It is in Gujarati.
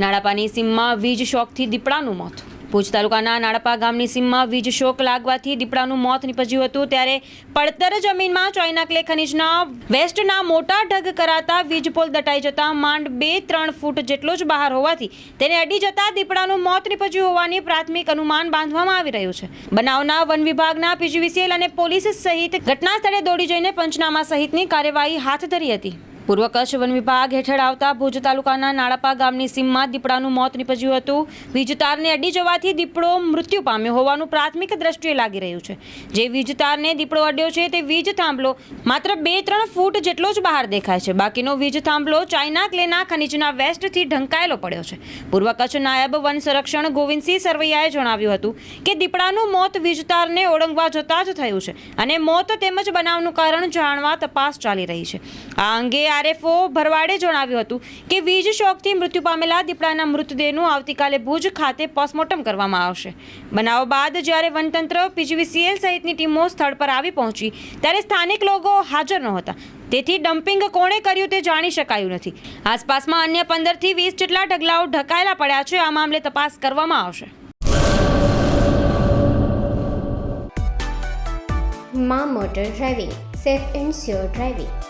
નાડાપાની સીમમાં વીજ શોકથી દીપડાનું મોત. ભુજ તાલુકાના નાડપા ગામની સીમમાં વીજ શોક લાગવાથી દીપડાનું મોત નીપજ્યું હતું. ત્યારે પડતર જમીનમાં ચોઈના ક્લે ખનીજના વેસ્ટના મોટા ઢગ કરાતા વીજ પોલ દટાઈ જતા માંડ બે ત્રણ ફૂટ જેટલો જ બહાર હોવાથી તેને અડી જતા દીપડાનું મોત નીપજ્યું હોવાની પ્રાથમિક અનુમાન બાંધવામાં આવી રહ્યું છે. બનાવના વન વિભાગના પીજીવીસીએલ અને પોલીસ સહિત ઘટના સ્થળે દોડી જઈને પંચનામા સહિતની કાર્યવાહી હાથ ધરી હતી. પૂર્વ કચ્છ વન વિભાગ હેઠળ આવતા ભુજ તાલુકાના નાળાપા ગામની સીમમાં દીપડાનું મોત નીપજ્યું હતું. વીજતારને અડી જવાથી દીપડો મૃત્યુ પામ્યો હોવાનું પ્રાથમિક દ્રષ્ટિએ લાગી રહ્યું છે. જે વીજતારને દીપડો અડ્યો છે તે વીજ થાંભલો માત્ર બે ત્રણ ફૂટ જેટલો જ બહાર દેખાય છે. બાકીનો વીજ થાંભલો ચાઇના ક્લેના ખનીજના વેસ્ટથી ઢંકાયેલો પડ્યો છે. પૂર્વ કચ્છ નાયબ વન સંરક્ષણ ગોવિંદસિંહ સરવૈયાએ જણાવ્યું હતું કે દીપડાનું મોત વીજતારને ઓળંગવા જતાં જ થયું છે અને મોત તેમજ બનાવનું કારણ જાણવા તપાસ ચાલી રહી છે. આ અંગે આરએફઓ ભરવાડે જણાવ્યું હતું કે વીજ શોકથી મૃત્યુ પામેલા દીપડાના મૃતદેહનું આવતીકાલે ભુજ ખાતે પોસ્ટમોર્ટમ કરવામાં આવશે. બનાવ બાદ જ્યારે વનતંત્ર પીજીવીસીએલ સહિતની ટીમો સ્થળ પર આવી પહોંચી, ત્યારે સ્થાનિક લોકો હાજર નહોતા. તેથી ડમ્પિંગ કોણે કર્યું તે જાણી શકાયું નથી. આસપાસમાં અન્ય પંદરથી વીસ જેટલા ઢગલાઓ ઢકાયેલા પડ્યા છે. આ મામલે તપાસ કરવામાં આવશે. માં motor driving, safe and sure driving.